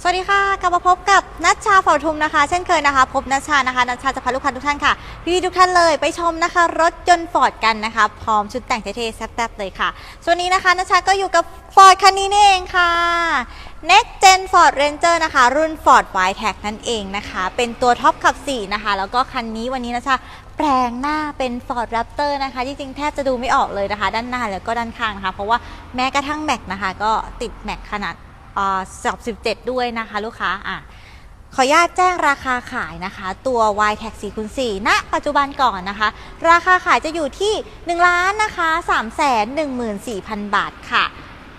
สวัสดีค่ะกลับมาพบกับนัชชาเผ่าทุมนะคะ เช่นเคยนะคะ พบนัชชานะคะนัชชาจะพาลูกค้าทุกท่านค่ะพี่ทุกท่านเลยไปชมนะคะ รถยนต์ฟอร์ดกันนะคะ พร้อมชุดแต่งเท่ๆแซ่บๆเลยค่ะส่วนนี้นะคะนัชชาก็อยู่กับฟอร์ดคันนี้นี่เองค่ะ Next Gen Ford Ranger นะคะ รุ่น Ford w i t e c นั่นเองนะคะ เป็นตัวท็อปขับ 4 นะคะ แล้วก็คันนี้วันนี้นะชาแปลงหน้าเป็น Ford Raptor นะคะ จริงๆ แทบจะดูไม่ออกเลยนะคะ ด้านหน้าแล้วก็ด้านข้างนะคะ เพราะว่าแม้กระทั่งแม็กนะคะ ก็ติดแม็กขนาด สอบ17 ด้วยนะคะลูกค้าอะขออนุญาตแจ้งราคาขายนะคะ ตัว y t a x 4คูณ4ณปัจจุบันก่อนนะคะ ราคาขายจะอยู่ที่1ล้านนะคะ3 1 4 0 0 0 บาทค่ะ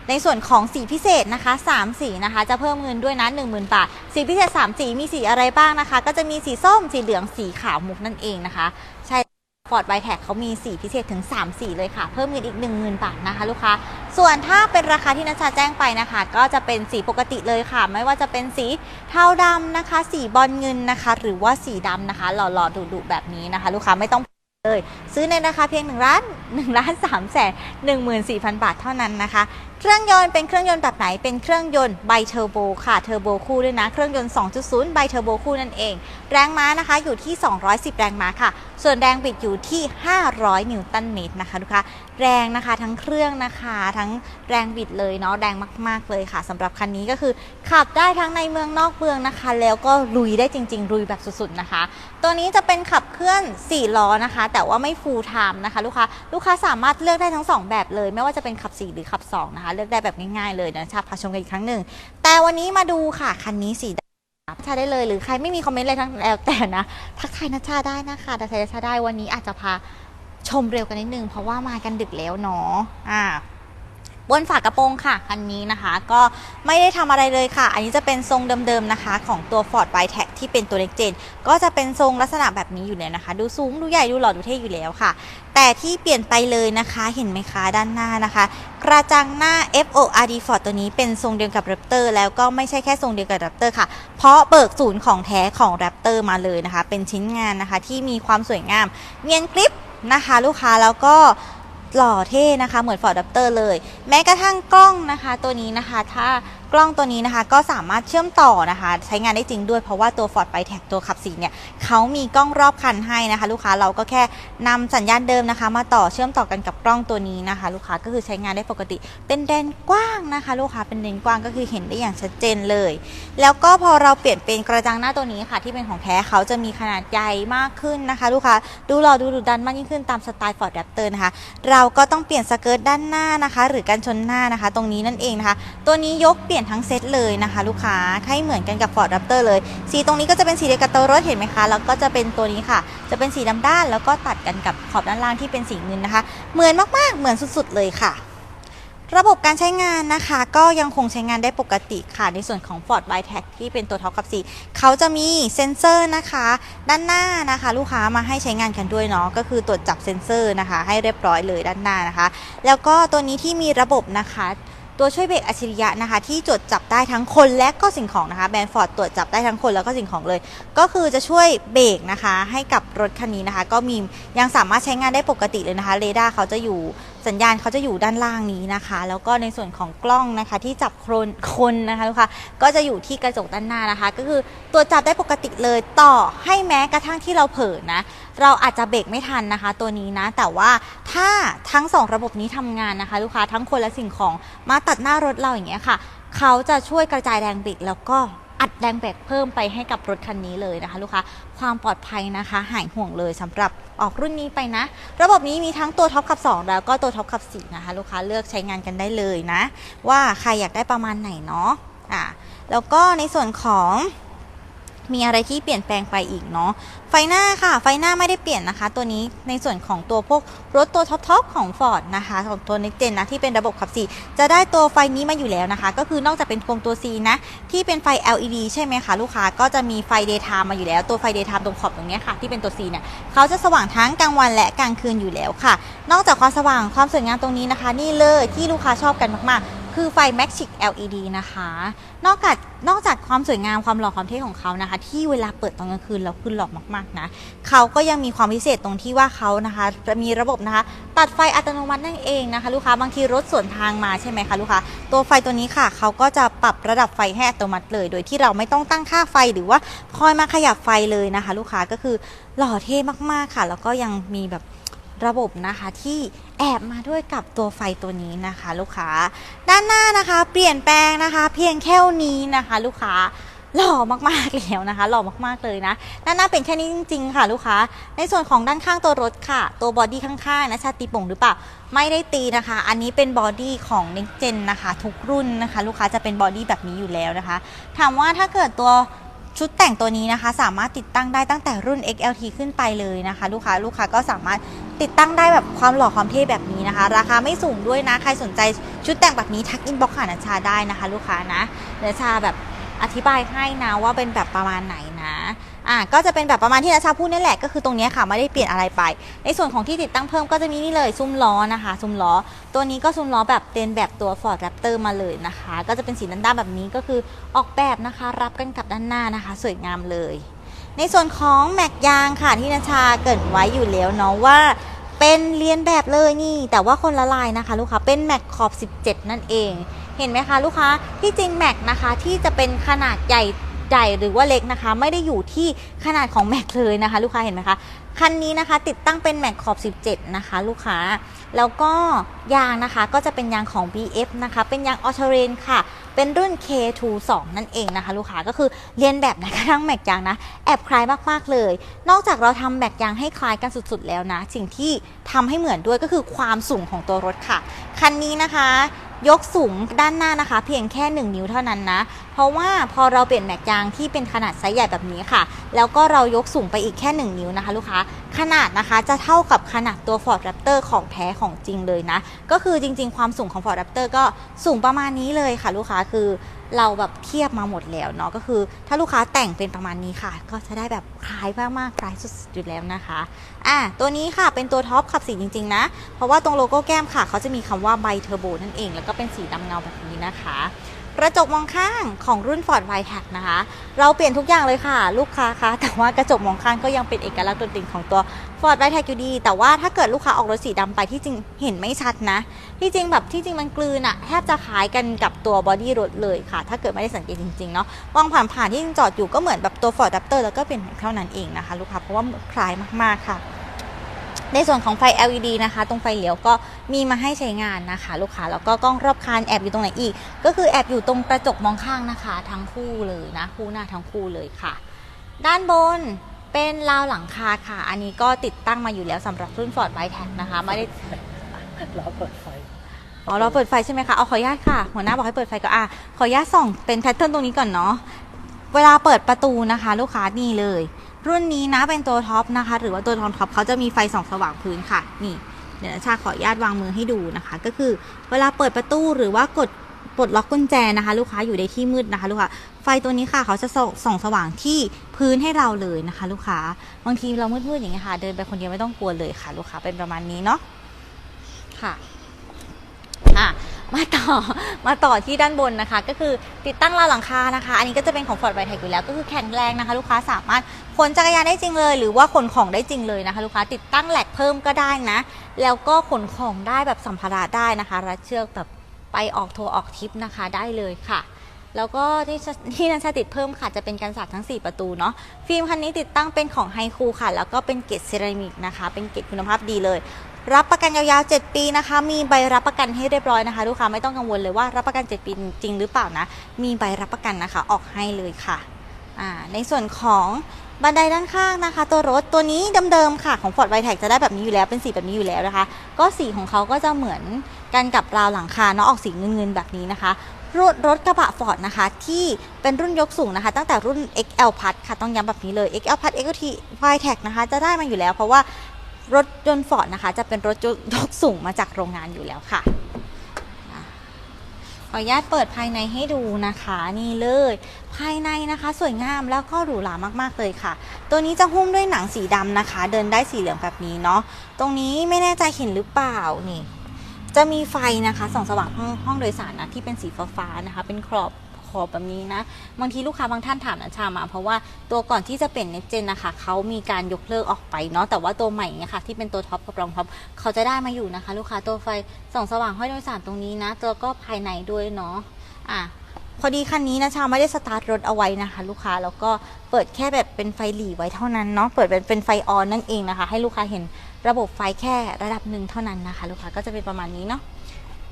ในส่วนของสีพิเศษนะคะ3สีนะคะ จะเพิ่มเงินด้วยนะ10,000 บาท สีพิเศษ 3 สีมีสีอะไรบ้างนะคะ ก็จะมีสีส้มสีเหลืองสีขาวมุกนั่นเองนะคะ ใช่ ฟอร์ดไบแท็กเขามีสีพิเศษถึง 3 สีเลยค่ะ เพิ่มเงินอีก 10,000 บาทนะคะลูกค้า ส่วนถ้าเป็นราคาที่นัชชาแจ้งไปนะคะ ก็จะเป็นสีปกติเลยค่ะ ไม่ว่าจะเป็นสีเทาดำนะคะ สีบอลเงินนะคะ หรือว่าสีดำนะคะ หล่อๆดุๆแบบนี้นะคะ ลูกค้าไม่ต้อง เลย ซื้อในราคาเพียง1ล้าน1ล้าน3แสน14,000 บาทเท่านั้นนะคะ เครื่องยนต์เป็นเครื่องยนต์แบบไหน เป็นเครื่องยนต์ไบเทอร์โบค่ะ เทอร์โบคู่ด้วยนะ เครื่องยนต์ 2.0 ไบเทอร์โบคู่นั่นเอง แรงม้านะคะอยู่ที่ 210 แรงม้าค่ะ ส่วนแรงบิดอยู่ที่ 500 นิวตันเมตรนะคะลูกค้า แรงนะคะ ทั้งเครื่องนะคะ ทั้งแรงบิดเลยเนาะแรงมาก ๆ เลยค่ะสำหรับคันนี้ก็คือขับได้ทั้งในเมืองนอกเมืองนะคะ แล้วก็ลุยได้จริง ๆ ลุยแบบสุดๆนะคะ ตัวนี้จะเป็นขับเคลื่อน 4 ล้อนะคะ แต่ว่าไม่ full time นะคะ ลูกค้าลูกค้าสามารถเลือกได้ทั้ง 2 แบบเลย ไม่ว่าจะเป็นขับ 4 หรือขับ 2 นะคะ เลือกได้แบบง่ายๆเลยนะชาพาชมกันอีกครั้งหนึ่งแต่วันนี้มาดูค่ะคันนี้สีดำชาได้เลยหรือใครไม่มีคอมเมนต์อะไรทั้งแล้วแต่นะ ทักทายนัชชาได้นะคะทักทายนัชชาได้วันนี้อาจจะพา ชมเร็วกันนิดนึงเพราะว่ามากันดึกแล้วเนาะอ่าบนฝากระโปรงค่ะคันนี้นะคะ ก็ไม่ได้ทำอะไรเลยค่ะ อันนี้จะเป็นทรงเดิมๆนะคะ ของตัว Ford w i t e c ที่เป็นตัว Next Gen ก็จะเป็นทรงลักษณะแบบนี้อยู่แล้วนะคะ ดูสูง ดูใหญ่ ดูหล่อ ดูเท่อยู่แล้วค่ะ แต่ที่เปลี่ยนไปเลยนะคะ เห็นไหมคะด้านหน้านะคะ กระจังหน้า FORD Ford ตัวนี้เป็นทรงเดียวกับ Raptor แล้วก็ไม่ใช่แค่ทรงเดียวกับ Raptor ค่ะ เพราะเบิกศูนย์ของแท้ของ Raptor มาเลยนะคะ เป็นชิ้นงานนะคะ ที่มีความสวยงามเนียนกริป นะคะ ลูกค้าแล้วก็หล่อเท่นะคะ เหมือนฟอร์ดัปเตอร์เลย แม้กระทั่งกล้องนะคะ ตัวนี้นะคะ ถ้า กล้องตัวนี้นะคะก็สามารถเชื่อมต่อนะคะ ใช้งานได้จริงด้วยเพราะว่าตัว Ford b i t e c ตัวขับสีเนี่ยเขามีกล้องรอบคันให้นะคะ ลูกค้าเราก็แค่นำสัญญาณเดิมนะคะ มาต่อเชื่อมต่อกันกับกล้องตัวนี้นะคะ ลูกค้าก็คือใช้งานได้ปกติ เป็นเลนกว้างนะคะ ลูกค้าเป็นเลนกว้างก็คือเห็นได้อย่างชัดเจนเลย แล้วก็พอเราเปลี่ยนเป็นกระจังหน้าตัวนี้ค่ะ ที่เป็นของแท้เขาจะมีขนาดใหญ่มากขึ้นนะคะ ลูกค้าดูหล่อดูดุดันมากยิ่งขึ้นตามสไตล์ Ford Raptor นะคะ เราก็ต้องเปลี่ยนสเกิร์ตด้านหน้านะคะ หรือกันชนหน้านะคะ ตรงนี้นั่นเองนะคะ ตัวนี้ยกเปลี่ยนทั้งเซตเลยนะคะ ลูกค้าให้เหมือนกันกับ Ford Raptor เลย สีตรงนี้ก็จะเป็นสีเดียวกับตัวรถเห็นไหมคะ แล้วก็จะเป็นตัวนี้ค่ะ จะเป็นสีดำด้าน แล้วก็ตัดกันกับขอบด้านล่างที่เป็นสีเงินนะคะ เหมือนมากๆ เหมือนสุดๆเลยค่ะ ระบบการใช้งานนะคะ ก็ยังคงใช้งานได้ปกติค่ะ ในส่วนของ Ford w i t e c ที่เป็นตัวท็อปกับสีเขาจะมีเซ็นเซอร์นะคะ ด้านหน้านะคะ ลูกค้ามาให้ใช้งานกันด้วยเนาะก็คือตรวจจับเซ็นเซอร์นะคะ ให้เรียบร้อยเลยด้านหน้านะคะ แล้วก็ตัวนี้ที่มีระบบนะคะ ตัวช่วยเบรกอัจฉริยะนะคะ ที่ตรวจจับได้ทั้งคนและก็สิ่งของนะคะแบรนด์ฟอร์ดตรวจจับได้ทั้งคนแล้วก็สิ่งของเลย ก็คือจะช่วยเบรกนะคะ ให้กับรถคันนี้นะคะ ก็มียังสามารถใช้งานได้ปกติเลยนะคะเรดาร์เขาจะอยู่ สัญญาณเขาจะอยู่ด้านล่างนี้นะคะ แล้วก็ในส่วนของกล้องนะคะที่จับคนคนนะคะลูกค้าก็จะอยู่ที่กระจกด้านหน้านะคะ ก็คือตรวจับได้ปกติเลยต่อให้แม้กระทั่งที่เราเผลอนะเราอาจจะเบรกไม่ทันนะคะ ตัวนี้นะ แต่ว่าถ้าทั้งสองระบบนี้ทำงานนะคะ ลูกค้าทั้งคนและสิ่งของมาตัดหน้ารถเราอย่างเงี้ยค่ะ เขาจะช่วยกระจายแรงเบรกแล้วก็อัดแรงเบรกเพิ่มไปให้กับรถคันนี้เลยนะคะ ลูกค้า ความปลอดภัยนะคะ หายห่วงเลยสำหรับออกรุ่นนี้ไปนะ ระบบนี้มีทั้งตัวท็อปขับ 2 แล้วก็ตัวท็อปขับ4นะคะ ลูกค้าเลือกใช้งานกันได้เลยนะ ว่าใครอยากได้ประมาณไหนเนาะอะแล้วก็ในส่วนของ มีอะไรที่เปลี่ยนแปลงไปอีกเนาะไฟหน้าค่ะ ไฟหน้าไม่ได้เปลี่ยนนะคะ ตัวนี้ในส่วนของตัวพวกรถตัวท็อปๆของ Ford นะคะของตัว Next Gen นะที่เป็นระบบขับ4จะได้ตัวไฟนี้มาอยู่แล้วนะคะ ก็คือนอกจากเป็นโคมตัว C นะ ที่เป็นไฟ LED ใช่ไหมคะ ลูกค้าก็จะมีไฟ daytime มาอยู่แล้ว ตัวไฟ daytime ตรงขอบตรงนี้ค่ะ ที่เป็นตัว C เนี่ยเขาจะสว่างทั้งกลางวันและกลางคืนอยู่แล้วค่ะ นอกจากความสว่างความสวยงามตรงนี้นะคะ นี่เลยที่ลูกค้าชอบกันมากๆ คือไฟ Magic LED นะคะ นอกจากนอกจากความสวยงามความหล่อความเท่ของเขานะคะ ที่เวลาเปิดตอนกลางคืนแล้วคือหล่อมากๆนะเขาก็ยังมีความพิเศษตรงที่ว่าเขานะคะจะมีระบบนะคะ ตัดไฟอัตโนมัตินั่นเองนะคะ ลูกค้าบางทีรถสวนทางมาใช่ไหมคะลูกค้าตัวไฟตัวนี้ค่ะเขาก็จะปรับระดับไฟให้อัตโนมัติเลย โดยที่เราไม่ต้องตั้งค่าไฟหรือว่าคอยมาขยับไฟเลยนะคะ ลูกค้าก็คือหล่อเท่มากๆค่ะ แล้วก็ยังมีแบบ ระบบนะคะที่แอบมาด้วยกับตัวไฟตัวนี้นะคะ ลูกค้า ด้านหน้านะคะเปลี่ยนแปลงนะคะ เพียงแค่นี้นะคะ ลูกค้าหล่อมากๆแล้วนะคะ หล่อมากๆเลยนะ ด้านหน้าเป็นแค่นี้จริง ๆ ค่ะ ลูกค้า ในส่วนของด้านข้างตัวรถค่ะ ตัวบอดี้ข้างๆนะชาติป่งหรือเปล่า ไม่ได้ตีนะคะ อันนี้เป็นบอดี้ของ Next Gen นะคะ ทุกรุ่นนะคะ ลูกค้าจะเป็นบอดี้แบบนี้อยู่แล้วนะคะ ถามว่าถ้าเกิดตัวชุดแต่งตัวนี้นะคะ สามารถติดตั้งได้ตั้งแต่รุ่น XLT ขึ้นไปเลยนะคะ ลูกค้าลูกค้าก็สามารถ ติดตั้งได้แบบความหล่อความเท่แบบนี้นะคะ ราคาไม่สูงด้วยนะ ใครสนใจชุดแต่งแบบนี้ทักอินบ็อกซ์หานัชชาได้นะคะ ลูกค้านะเดี๋ยวชาแบบอธิบายให้นะว่าเป็นแบบประมาณไหนนะอะก็จะเป็นแบบประมาณที่นัชชาพูดนี่แหละก็คือตรงนี้ค่ะไม่ได้เปลี่ยนอะไรไป ในส่วนของที่ติดตั้งเพิ่มก็จะมีนี่เลยซุ้มล้อนะคะซุ้มล้อ ตัวนี้ก็ซุ้มล้อแบบเป็นแบบตัว Ford Raptor มาเลยนะคะ ก็จะเป็นสีด้านๆแบบนี้ก็คือออกแบบนะคะ รับกันกับด้านหน้านะคะ สวยงามเลย ในส่วนของแม็กยางค่ะที่นัชาเกรินไว้อยู่แล้วเนาะว่าเป็นเรียนแบบเลยนี่ แต่ว่าคนละลายนะคะ ลูกค้าเป็นแม็กขอบ 17 นั่นเอง เห็นไหมคะลูกค้าที่จริงแม็กนะคะที่จะเป็นขนาดใหญ่ใหญ่หรือว่าเล็กนะคะ ไม่ได้อยู่ที่ขนาดของแม็กเลยนะคะ ลูกค้าเห็นไหมคะคันนี้นะคะ ติดตั้งเป็นแม็กขอบ 17 นะคะ ลูกค้า แล้วก็ยางนะคะก็จะเป็นยางของ BF นะคะ เป็นยางออเทเรนค่ะ เป็นรุ่น K22 นั่นเองนะคะ ลูกค้าก็คือเรียนแบบนะกระทั่งแม็กยางนะ แอบคล้ายมากๆเลย นอกจากเราทำแม็กยางให้คล้ายกันสุดๆแล้วนะ สิ่งที่ทำให้เหมือนด้วยก็คือความสูงของตัวรถค่ะ คันนี้นะคะ ยกสูงด้านหน้านะคะ เพียงแค่ 1 นิ้วเท่านั้นนะ เพราะว่าพอเราเปลี่ยนแม็กยางที่เป็นขนาดไซส์ใหญ่แบบนี้ค่ะ แล้วก็เรายกสูงไปอีกแค่ 1 นิ้วนะคะ ลูกค้าขนาดนะคะจะเท่ากับขนาดตัว Ford Raptor ของแท้ของจริงเลยนะ ก็คือจริง ๆ ความสูงของ Ford Raptor ก็สูงประมาณนี้เลยค่ะ ลูกค้าคือ เราแบบเทียบมาหมดแล้วเนาะก็คือ ถ้าลูกค้าแต่งเป็นประมาณนี้ค่ะ ก็จะได้แบบคล้ายมากๆคล้ายสุดๆอยู่แล้วนะคะอะตัวนี้ค่ะเป็นตัวท็อปขับสีจริง ๆ นะ เพราะว่าตรงโลโก้แก้มค่ะ เขาจะมีคำว่าไบเทอร์โบนั่นเอง แล้วก็เป็นสีดำเงาแบบนี้นะคะกระจกมองข้างของรุ่น Ford v i t e c นะคะ เราเปลี่ยนทุกอย่างเลยค่ะ ลูกค้าคะแต่ว่ากระจกมองข้างก็ยังเป็นเอกลักษณ์โดดเด่นของตัว Ford v i t e c อยู่ดี แต่ว่าถ้าเกิดลูกค้าออกรถสีดำไปที่จริงเห็นไม่ชัดนะ ที่จริงแบบที่จริงมันกลืนอะแทบจะคล้ายกันกับตัวบอดี้รถเลยค่ะ ถ้าเกิดไม่ได้สังเกตจริงๆเนาะมองผ่านๆที่จอดอยู่ก็เหมือนแบบตัว Ford Raptor แล้วก็เป็นเท่านั้นเองนะคะ ลูกค้าเพราะว่าคล้ายมากๆค่ะ ในส่วนของไฟ LED นะคะ ตรงไฟเลี้ยวก็มีมาให้ใช้งานนะคะ ลูกค้าแล้วก็กล้องรอบคันแอบอยู่ตรงไหนอีก ก็คือแอบอยู่ตรงกระจกมองข้างนะคะ ทั้งคู่เลยนะคู่หน้าทั้งคู่เลยค่ะ ด้านบน เป็นราวหลังคาค่ะ อันนี้ก็ติดตั้งมาอยู่แล้วสำหรับรุ่น Ford v i t e c นะคะไม่ได้ล้อเปิดไฟอ๋อเราเปิดไฟใช่ไหมคะเอาขออนุญาตค่ะ หัวหน้าบอกให้เปิดไฟก็อะขออนุญาตส่องเป็นแพทเทิร์นตรงนี้ก่อนเนาะเวลาเปิดประตูนะคะ ลูกค้านี่เลย รุ่นนี้นะเป็นตัวท็อปนะคะ หรือว่าตัวท็อปท็อปเขาจะมีไฟส่องสว่างพื้นค่ะ นี่ เดี๋ยวชาขออนุญาตวางมือให้ดูนะคะ ก็คือ เวลาเปิดประตูหรือว่ากด ปลดล็อกกุญแจนะคะ ลูกค้าอยู่ในที่มืดนะคะ ลูกค้าไฟตัวนี้ค่ะเขาจะส่องส่องสว่างที่พื้นให้เราเลยนะคะ ลูกค้าบางทีเรามืดๆอย่างเงี้ยค่ะ เดินไปคนเดียวไม่ต้องกลัวเลยค่ะ ลูกค้าเป็นประมาณนี้เนาะค่ะอะมาต่อมาต่อที่ด้านบนนะคะ ก็คือติดตั้งราวหลังคานะคะ อันนี้ก็จะเป็นของ Ford v i t e c อยู่แล้วก็คือแข็งแรงนะคะ ลูกค้าสามารถขนจักรยานได้จริงเลย หรือว่าขนของได้จริงเลยนะคะ ลูกค้าติดตั้งแหลกเพิ่มก็ได้นะ แล้วก็ขนของได้แบบสัมภาระได้นะคะรัดเชือกแบบ ไปออกทัวร์ออกทริปนะคะได้เลยค่ะ แล้วก็ที่ที่นันชาติดเพิ่มค่ะจะเป็นกันศาสตร์ทั้ง 4 ประตูเนาะฟิล์มคันนี้ติดตั้งเป็นของไฮคูค่ะ แล้วก็เป็นเกรดเซรามิกนะคะ เป็นเกรดคุณภาพดีเลยรับประกันยาวๆ 7 ปีนะคะ มีใบรับประกันให้เรียบร้อยนะคะลูกค้าไม่ต้องกังวลเลยว่ารับประกัน 7 ปีจริงหรือเปล่านะ มีใบรับประกันนะคะ ออกให้เลยค่ะ ในส่วนของ บันไดด้านข้างนะคะ ตัวรถตัวนี้เดิมๆค่ะของ Ford v i t e c จะได้แบบนี้อยู่แล้วเป็นสีแบบนี้อยู่แล้วนะคะ ก็สีของเขาก็จะเหมือนกันกับราวหลังคาเนาะออกสีเงินๆแบบนี้นะคะรถรถกระบะ Ford นะคะ ที่เป็นรุ่นยกสูงนะคะ ตั้งแต่รุ่น XL p l u ค่ะต้องย้ำแบบนี้เลย XL p l u XT v i t e c นะคะ จะได้มาอยู่แล้วเพราะว่ารถยนต์ Ford นะคะ จะเป็นรถยกสูงมาจากโรงงานอยู่แล้วค่ะ ขออนุญาตเปิดภายในให้ดูนะคะนี่เลย ภายในนะคะสวยงามแล้วก็หรูหรามากๆเลยค่ะ ตัวนี้จะหุ้มด้วยหนังสีดำนะคะ เดินได้สีเหลืองแบบนี้เนาะตรงนี้ไม่แน่ใจเห็นหรือเปล่านี่จะมีไฟนะคะส่องสว่างห้องโดยสารนะที่เป็นสีฟ้าๆนะคะ เป็นครอบ ขอบแบบนี้นะบางทีลูกค้าบางท่านถามนะชามา เพราะว่าตัวก่อนที่จะเปลี่ยนเน็ตเจนนะคะเขามีการยกเลิกออกไปเนาะแต่ว่าตัวใหม่เนี่ยค่ะที่เป็นตัวท็อปกับรองท็อปเขาจะได้มาอยู่นะคะ ลูกค้าตัวไฟส่องสว่างห้องโดยสารตรงนี้นะ ตัวก็ภายในด้วยเนาะอะพอดีคันนี้นะชาไม่ได้สตาร์ทรถเอาไว้นะคะ ลูกค้าแล้วก็เปิดแค่แบบเป็นไฟหลีไว้เท่านั้นเนาะเปิดเป็นเป็นไฟออนนั่นเองนะคะ ให้ลูกค้าเห็นระบบไฟแค่ระดับหนึ่งเท่านั้นนะคะ ลูกค้าก็จะเป็นประมาณนี้เนาะ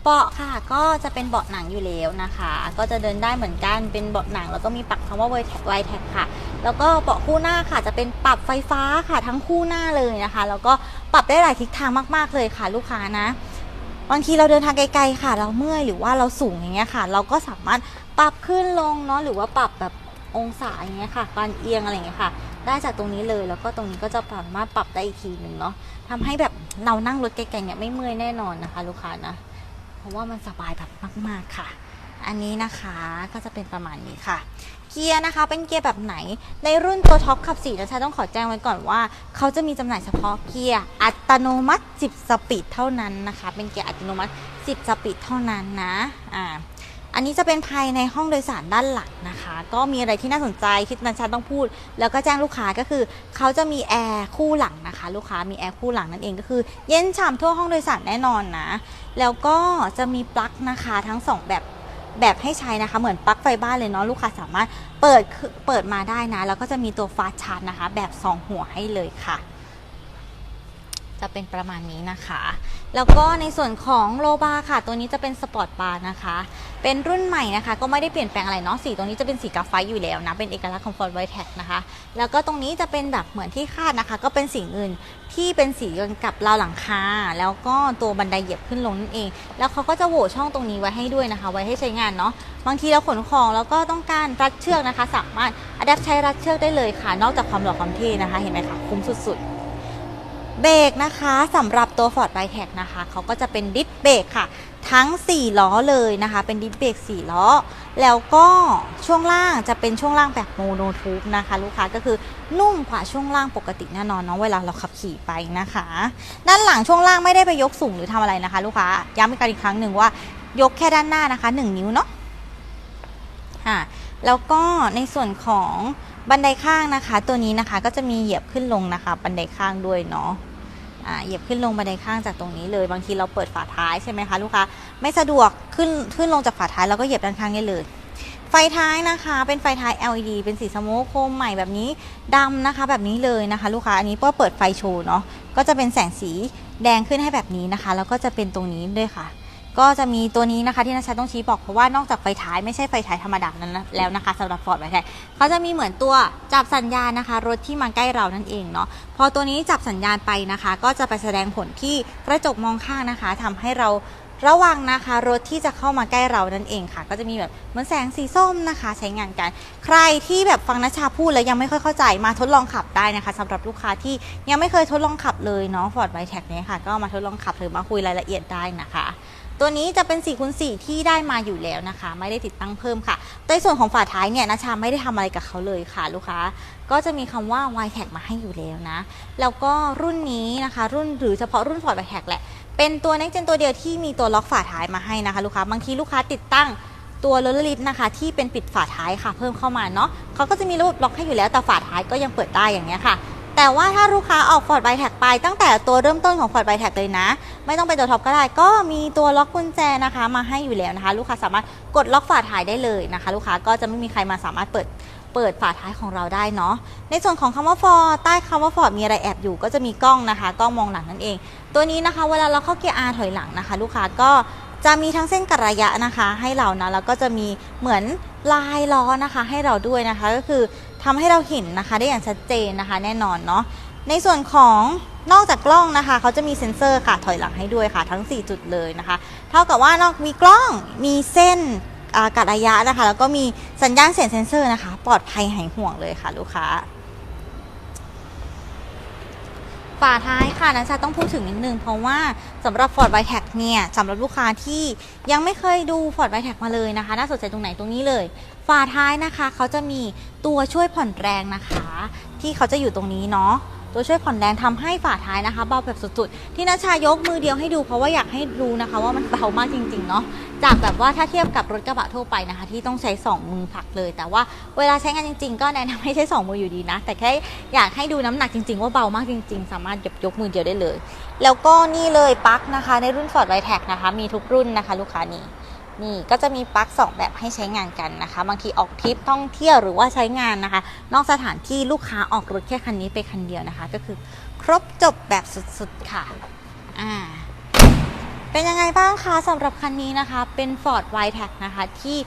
เบาะค่ะก็จะเป็นเบาะหนังอยู่แล้วนะคะ ก็จะเดินได้เหมือนกันเป็นเบาะหนัง แล้วก็มีปักคำว่าไวแท็กไวแท็กค่ะ แล้วก็เบาะคู่หน้าค่ะ จะเป็นปรับไฟฟ้าค่ะทั้งคู่หน้าเลยนะคะ แล้วก็ปรับได้หลายทิศทางมากๆเลยค่ะลูกค้านะบางทีเราเดินทางไกลๆค่ะ เราเมื่อยหรือว่าเราสูงอย่างเงี้ยค่ะ เราก็สามารถปรับขึ้นลงเนาะหรือว่าปรับแบบองศาอย่างเงี้ยค่ะการเอียงอะไรอย่างเงี้ยค่ะ ได้จากตรงนี้เลยแล้วก็ตรงนี้ก็จะสามารถปรับได้อีกทีหนึ่งเนาะทำให้แบบเรานั่งรถไกลๆเนี่ยไม่เมื่อยแน่นอนนะคะ ลูกค้านะ ราะว่ามันสบายแบบมาก ๆ ค่ะ อันนี้นะคะก็จะเป็นประมาณนี้ค่ะ เกียร์นะคะเป็นเกียร์แบบไหน ในรุ่นตัวท็อปขับ4นะชาต้องขอแจ้งไว้ก่อนว่า เขาจะมีจำหน่ายเฉพาะเกียร์อัตโนมัติ 10 สปีดเท่านั้นนะคะ เป็นเกียร์อัตโนมัติ 10 สปีดเท่านั้นนะอ่าอันนี้จะเป็นภายในห้องโดยสารด้านหลังนะคะ ก็มีอะไรที่น่าสนใจที่นันชาต้องพูด แล้วก็แจ้งลูกค้าก็คือ เขาจะมีแอร์คู่หลังนะคะ ลูกค้ามีแอร์คู่หลังนั่นเองก็คือ เย็นฉ่ำทั่วห้องโดยสารแน่นอนนะ แล้วก็จะมีปลั๊กนะคะทั้งสองแบบแบบให้ใช้นะคะ เหมือนปลั๊กไฟบ้านเลยเนาะลูกค้าสามารถเปิดเปิดมาได้นะ แล้วก็จะมีตัวฟาสชาร์จนะคะ แบบ 2 หัวให้เลยค่ะ จะเป็นประมาณนี้นะคะ แล้วก็ในส่วนของโลบาร์ค่ะ ตัวนี้จะเป็นสปอร์ตบาร์นะคะ เป็นรุ่นใหม่นะคะ ก็ไม่ได้เปลี่ยนแปลงอะไรเนาะ สีตรงนี้จะเป็นสีกาไฟอยู่แล้วนะ เป็นเอกลักษณ์ของ Ford White Tag นะคะ แล้วก็ตรงนี้จะเป็นแบบเหมือนที่คาดนะคะ ก็เป็นสีเงินที่เป็นสีเงินกับราวหลังคา แล้วก็ตัวบันไดเหยียบขึ้นลงนั่นเอง แล้วเขาก็จะโหวช่องตรงนี้ไว้ให้ด้วยนะคะ ไว้ให้ใช้งานเนาะ บางทีเราขนของแล้วก็ต้องการรัดเชือกนะคะ สามารถอัดแอปใช้รัดเชือกได้เลยค่ะ นอกจากความหล่อความเท่นะคะ เห็นไหมคะ คุ้มสุดๆ เบรกนะคะสำหรับตัว Ford b i t e c นะคะเขาก็จะเป็นดิสเบรกค่ะ ทั้ง 4 ล้อเลยนะคะ เป็นดิสเบรก4 ล้อ แล้วก็ช่วงล่างจะเป็นช่วงล่างแบบโมโนทูบนะคะ ลูกค้าก็คือนุ่มกว่าช่วงล่างปกติแน่นอนเนาะเวลาเราขับขี่ไปนะคะ ด้านหลังช่วงล่างไม่ได้ไปยกสูงหรือทำอะไรนะคะ ลูกค้าย้ำอีกกันอีกครั้งหนึ่งว่ายกแค่ด้านหน้านะคะ 1 นิ้วเนาะค่ะแล้วก็ในส่วนของ บันไดข้างนะคะ ตัวนี้นะคะก็จะมีเหยียบขึ้นลงนะคะ บันไดข้างด้วยเนาะเหยียบขึ้นลงบันไดข้างจากตรงนี้เลย บางทีเราเปิดฝาท้ายใช่ไหมคะลูกค้าไม่สะดวกขึ้นขึ้นลงจากฝาท้ายแล้วก็เหยียบด้านข้างได้เลย ไฟท้ายนะคะ เป็นไฟท้าย LED เป็นสีสโมคโคมใหม่แบบนี้ดำนะคะ แบบนี้เลยนะคะ ลูกค้าอันนี้ก็เปิดไฟโชว์เนาะก็จะเป็นแสงสีแดงขึ้นให้แบบนี้นะคะ แล้วก็จะเป็นตรงนี้ด้วยค่ะ ก็จะมีตัวนี้นะคะที่นัชชาต้องชี้บอกเพราะว่านอกจากไฟท้ายไม่ใช่ไฟท้ายธรรมดานั้นแล้วนะคะสำหรับ Ford ไฟท้ายเขาจะมีเหมือนตัวจับสัญญาณนะคะ รถที่มาใกล้เรานั่นเองเนาะพอตัวนี้จับสัญญาณไปนะคะ ก็จะไปแสดงผลที่กระจกมองข้างนะคะทำให้เราระวังนะคะรถที่จะเข้ามาใกล้เรานั่นเองค่ะ ก็จะมีแบบเหมือนแสงสีส้มนะคะ ใช้งานกัน ใครที่แบบฟังนัชชาพูดแล้วยังไม่ค่อยเข้าใจมาทดลองขับได้นะคะสำหรับลูกค้าที่ยังไม่เคยทดลองขับเลยเนาะ Ford ไวแท็กนี้ค่ะ ก็มาทดลองขับหรือมาคุยรายละเอียดได้นะคะ ตัวนี้จะเป็น4คูณ4ที่ได้มาอยู่แล้วนะคะ ไม่ได้ติดตั้งเพิ่มค่ะในส่วนของฝาท้ายเนี่ยนะชาไม่ได้ทำอะไรกับเขาเลยค่ะ ลูกค้าก็จะมีคำว่า y t a g มาให้อยู่แล้วนะ แล้วก็รุ่นนี้นะคะ รุ่นหรือเฉพาะรุ่น Ford y t a g แหละ เป็นตัว next gen ตัวเดียวที่มีตัวล็อกฝาท้ายมาให้นะคะ ลูกค้าบางทีลูกค้าติดตั้งตัวโรลลอลิฟนะคะที่เป็นปิดฝาท้ายค่ะ เพิ่มเข้ามาเนาะเขาก็จะมีระบบล็อกให้อยู่แล้วแต่ฝาท้ายก็ยังเปิดได้อย่างเงี้ยค่ะ แต่ว่าถ้าลูกค้าออก Ford b i t a g ไปตั้งแต่ตัวเริ่มต้นของ Ford b i t a g เลยนะ ไม่ต้องเป็นตัวท็อปก็ได้ ก็มีตัวล็อกกุญแจนะคะ มาให้อยู่แล้วนะคะ ลูกค้าสามารถกดล็อกฝาท้ายได้เลยนะคะ ลูกค้าก็จะไม่มีใครมาสามารถเปิดเปิดฝาท้ายของเราได้เนาะ ในส่วนของคำว่า for ใต้คำว่า for มีอะไรแอบอยู่ ก็จะมีกล้องนะคะกล้องมองหลังนั่นเอง ตัวนี้นะคะเวลาเราเข้าเกียร์ R ถอยหลังนะคะ ลูกค้าก็จะมีทั้งเส้นกัดระยะนะคะ ให้เรานะแล้วก็จะมีเหมือนลายล้อนะคะ ให้เราด้วยนะคะ ก็คือ ทำให้เราเห็นนะคะได้อย่างชัดเจนนะคะ แน่นอนเนาะในส่วนของนอกจากกล้องนะคะเขาจะมีเซ็นเซอร์ค่ะถอยหลังให้ด้วยค่ะ ทั้ง 4 จุดเลยนะคะ เท่ากับว่านอกมีกล้องมีเส้นอากัดระยะนะคะ แล้วก็มีสัญญาณเสียงเซ็นเซอร์นะคะ ปลอดภัยหายห่วงเลยค่ะลูกค้าฝาท้ายค่ะนันชาต้องพูดถึงนิดนึง เพราะว่าสำหรับ Ford v i t e c เนี่ยสำหรับลูกค้าที่ยังไม่เคยดู Ford v i t e c มาเลยนะคะ น่าสนใจตรงไหนตรงนี้เลย ฝาท้ายนะคะเขาจะมีตัวช่วยผ่อนแรงนะคะ ที่เขาจะอยู่ตรงนี้เนาะตัวช่วยผ่อนแรงทำให้ฝาท้ายนะคะเบาแบบสุดๆ ที่นัชชายกมือเดียวให้ดูเพราะว่าอยากให้ดูนะคะว่ามันเบามากจริงๆเนาะจากแบบว่าถ้าเทียบกับรถกระบะทั่วไปนะคะ ที่ต้องใช้ 2 มือผลักเลย แต่ว่าเวลาใช้งานจริง ๆ ก็แนะนำให้ใช้ 2 มืออยู่ดีนะ แต่แค่อยากให้ดูน้ำหนักจริง ๆ ว่าเบามากจริง ๆ สามารถยกยกมือเดียวได้เลย แล้วก็นี่เลยปลั๊กนะคะ ในรุ่น Ford v i t e c นะคะ มีทุกรุ่นนะคะ ลูกค้านี่ นี่ก็จะมีปลั๊กสองแบบให้ใช้งานกันนะคะ บางทีออกทริปท่องเที่ยวหรือว่าใช้งานนะคะ นอกสถานที่ลูกค้าออกรถแค่คันนี้ไปคันเดียวนะคะ ก็คือครบจบแบบสุดๆค่ะอ่าเป็นยังไงบ้างคะสำหรับคันนี้นะคะ เป็น Ford v i t e c นะคะที่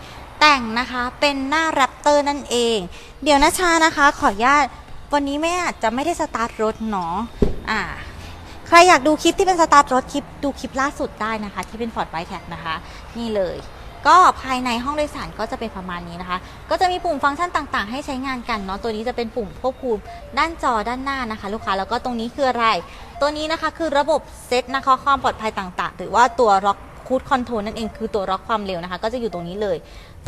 แต่งนะคะเป็นหน้า Raptor นั่นเอง เดี๋ยวนะชานะคะ ขออนุญาตวันนี้แม่อาจจะไม่ได้สตาร์ทรถเนาะอ่า ใครอยากดูคลิปที่เป็นสตาร์ทรถคลิปดูคลิปล่าสุดได้นะคะ ที่เป็น Ford v i t e c นะคะ นี่เลย ก็ภายในห้องโดยสารก็จะเป็นประมาณนี้นะคะ ก็จะมีปุ่มฟังก์ชันต่างๆ ให้ใช้งานกันเนาะตัวนี้จะเป็นปุ่มควบคุมด้านจอด้านหน้านะคะ ลูกค้าแล้วก็ตรงนี้คืออะไร ตัวนี้นะคะคือระบบเซตนะคะความปลอดภัยต่างๆ หรือว่าตัวล็อกคูดคอนโทรลนั่นเองคือตัวล็อกความเร็วนะคะ ก็จะอยู่ตรงนี้เลย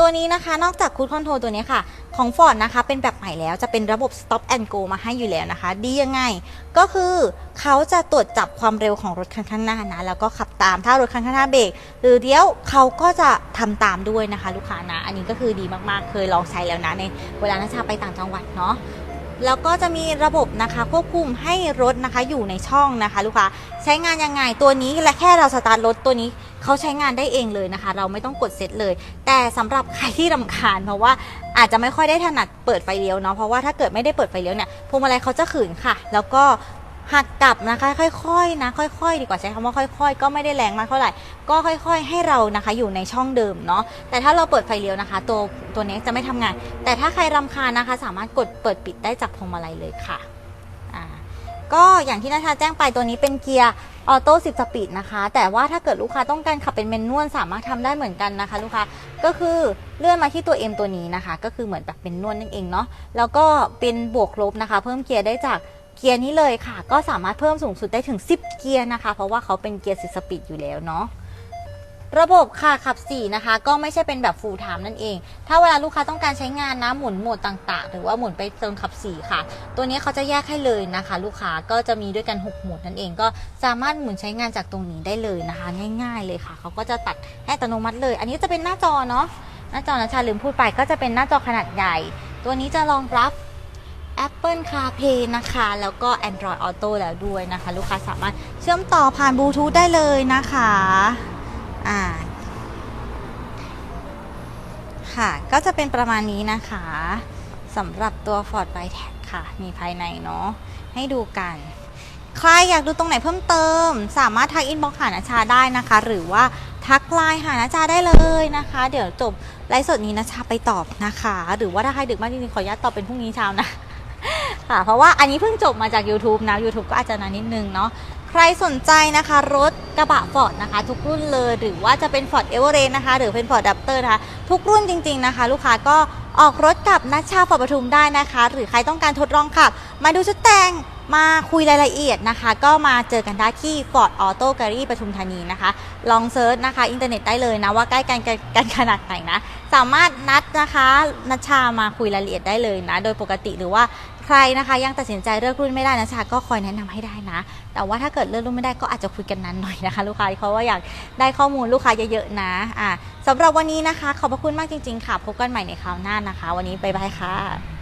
ตัวนี้นะคะนอกจากคูดคอนโทรลตัวนี้ค่ะ ของ Ford นะคะเป็นแบบใหม่แล้วจะเป็นระบบ stop and go มาให้อยู่แล้วนะคะ ดียังไง ก็คือเขาจะตรวจจับความเร็วของรถคันข้างหน้านะแล้วก็ขับตามถ้ารถคันข้างหน้าเบรกหรือเดี๋ยวเขาก็จะทำตามด้วยนะคะ ลูกค้านะ อันนี้ก็คือดีมากๆเคยลองใช้แล้วนะในเวลานัชชาไปต่างจังหวัดเนาะแล้วก็จะมีระบบนะคะควบคุมให้รถนะคะอยู่ในช่องนะคะ ลูกค้าใช้งานยังไงตัวนี้และแค่เราสตาร์ทรถตัวนี้ เขาใช้งานได้เองเลยนะคะ เราไม่ต้องกดเซตเลย แต่สำหรับใครที่รำคาญเพราะว่าอาจจะไม่ค่อยได้ถนัดเปิดไฟเลี้ยวเนาะเพราะว่าถ้าเกิดไม่ได้เปิดไฟเลี้ยวเนี่ยพวงมาลัยเขาจะขืนค่ะ แล้วก็หักกลับนะคะค่อยๆนะค่อยๆ ดีกว่าใช้คำว่าค่อยๆ ก็ไม่ได้แรงมากเท่าไหร่ ก็ค่อยๆ ให้เรานะคะอยู่ในช่องเดิมเนาะแต่ถ้าเราเปิดไฟเลี้ยวนะคะ ตัวตัวนี้จะไม่ทำงาน แต่ถ้าใครรำคาญนะคะ สามารถกดเปิดปิดได้จากพวงมาลัยเลยค่ะ ก็อย่างที่นาชาแจ้งไปตัวนี้เป็นเกียร์ออโต้สิบสปีดนะคะ แต่ว่าถ้าเกิดลูกค้าต้องการขับเป็นเมนนวลสามารถทำได้เหมือนกันนะคะ ลูกค้าก็คือเลื่อนมาที่ตัว M ตัวนี้นะคะ ก็คือเหมือนแบบเป็นนวลนั่นเองเนาะแล้วก็เป็นบวกลบนะคะ เพิ่มเกียร์ได้จากเกียร์นี้เลยค่ะ ก็สามารถเพิ่มสูงสุดได้ถึง 10 เกียร์นะคะ เพราะว่าเขาเป็นเกียร์สิบสปีดอยู่แล้วเนาะ ระบบค่ะขับ4นะคะ ก็ไม่ใช่เป็นแบบ full time นั่นเอง ถ้าเวลาลูกค้าต้องการใช้งานนะหมุนโหมดต่างๆ หรือว่าหมุนไปโซนขับ4ค่ะ ตัวนี้เขาจะแยกให้เลยนะคะ ลูกค้าก็จะมีด้วยกัน 6 โหมดนั่นเองก็สามารถหมุนใช้งานจากตรงนี้ได้เลยนะคะ ง่ายๆเลยค่ะ เขาก็จะตัดให้อัตโนมัติเลย อันนี้จะเป็นหน้าจอเนาะหน้าจอนะชาลืมพูดไปก็จะเป็นหน้าจอขนาดใหญ่ ตัวนี้จะรองรับ Apple CarPlay นะคะ แล้วก็ Android Auto แล้วด้วยนะคะ ลูกค้าสามารถเชื่อมต่อผ่านบลูทูธได้เลยนะคะ อ่าค่ะ ก็จะเป็นประมาณนี้นะคะสำหรับตัว Ford v i t e c ค่ะ มีภายในเนาะ ให้ดูกัน ใครอยากดูตรงไหนเพิ่มเติม สามารถทักอินบ็อกซ์หานาชาได้นะคะ หรือว่าทักไลน์หานาชาได้เลยนะคะ เดี๋ยวจบไลฟ์สดนี้นาชาไปตอบนะคะ หรือว่าถ้าใครดึกมากจริงๆขออนุญาตตอบเป็นพรุ่งนี้เช้านะค่ะ เพราะว่าอันนี้เพิ่งจบมาจาก YouTube นะ YouTube ก็อาจจะนานนิดนึงเนาะ ใครสนใจนะคะ รถกระบะฟอร์ดนะคะ ทุกรุ่นเลยหรือว่าจะเป็น Ford e v e r e s t นะคะ หรือเป็น Ford Raptor นะคะ ทุกรุ่นจริง ๆนะคะ ลูกค้าก็ออกรถกับนัชชาฟอร์ดปทุมได้นะคะ หรือใครต้องการทดลองขับ มาดูชุดแต่งมาคุยรายละเอียดนะคะ ก็มาเจอกันได้ที่ Ford Auto Gallery ปทุมธานีนะคะ ลองเซิร์ชนะคะ อินเทอร์เน็ตได้เลยนะ ว่าใกล้กันกันขนาดไหนนะ สามารถนัดนะคะ นัชชามาคุยรายละเอียดได้เลยนะ โดยปกติหรือว่า ใครนะคะยังตัดสินใจเลือกรุ่นไม่ได้นะชาก็คอยแนะนำให้ได้นะ แต่ว่าถ้าเกิดเลือกรุ่นไม่ได้ก็อาจจะคุยกันนานหน่อยนะคะ ลูกค้าเพราะว่าอยากได้ข้อมูลลูกค้าเยอะๆนะอ่าสำหรับวันนี้นะคะ ขอบพระคุณมากจริง ๆ ค่ะ พบกันใหม่ในคราวหน้านะคะ วันนี้บ๊ายบายค่ะ